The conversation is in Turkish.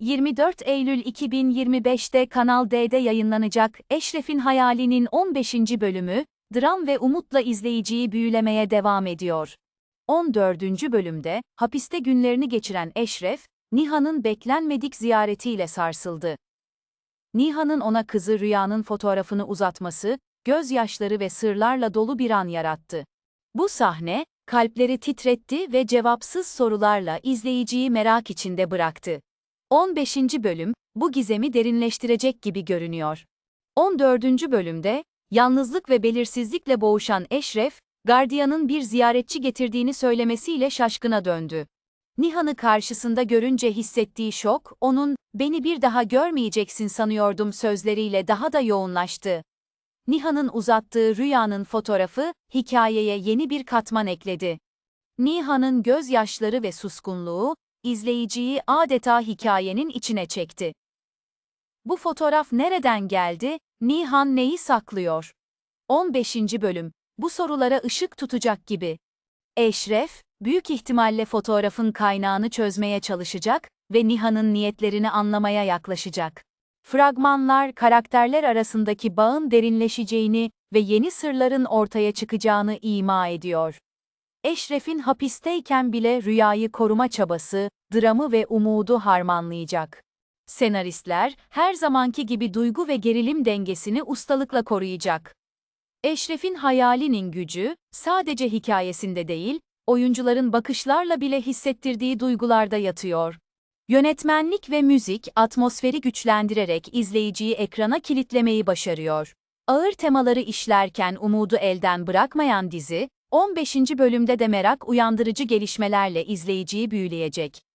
24 Eylül 2025'te Kanal D'de yayınlanacak Eşref'in Hayali'nin 15. bölümü, dram ve umutla izleyiciyi büyülemeye devam ediyor. 14. bölümde, hapiste günlerini geçiren Eşref, Nihan'ın beklenmedik ziyaretiyle sarsıldı. Nihan'ın ona kızı Rüya'nın fotoğrafını uzatması, gözyaşları ve sırlarla dolu bir an yarattı. Bu sahne, kalpleri titretti ve cevapsız sorularla izleyiciyi merak içinde bıraktı. 15. bölüm, bu gizemi derinleştirecek gibi görünüyor. 14. bölümde, yalnızlık ve belirsizlikle boğuşan Eşref, gardiyanın bir ziyaretçi getirdiğini söylemesiyle şaşkına döndü. Nihan'ı karşısında görünce hissettiği şok, onun, beni bir daha görmeyeceksin sanıyordum sözleriyle daha da yoğunlaştı. Nihan'ın uzattığı rüyanın fotoğrafı, hikayeye yeni bir katman ekledi. Nihan'ın gözyaşları ve suskunluğu, izleyiciyi adeta hikayenin içine çekti. Bu fotoğraf nereden geldi, Nihan neyi saklıyor? 15. bölüm, bu sorulara ışık tutacak gibi. Eşref, büyük ihtimalle fotoğrafın kaynağını çözmeye çalışacak ve Nihan'ın niyetlerini anlamaya yaklaşacak. Fragmanlar karakterler arasındaki bağın derinleşeceğini ve yeni sırların ortaya çıkacağını ima ediyor. Eşref'in hapisteyken bile rüyayı koruma çabası, dramı ve umudu harmanlayacak. Senaristler, her zamanki gibi duygu ve gerilim dengesini ustalıkla koruyacak. Eşref'in hayalinin gücü, sadece hikayesinde değil, oyuncuların bakışlarla bile hissettirdiği duygularda yatıyor. Yönetmenlik ve müzik atmosferi güçlendirerek izleyiciyi ekrana kilitlemeyi başarıyor. Ağır temaları işlerken umudu elden bırakmayan dizi, 15. bölümde de merak uyandırıcı gelişmelerle izleyiciyi büyüleyecek.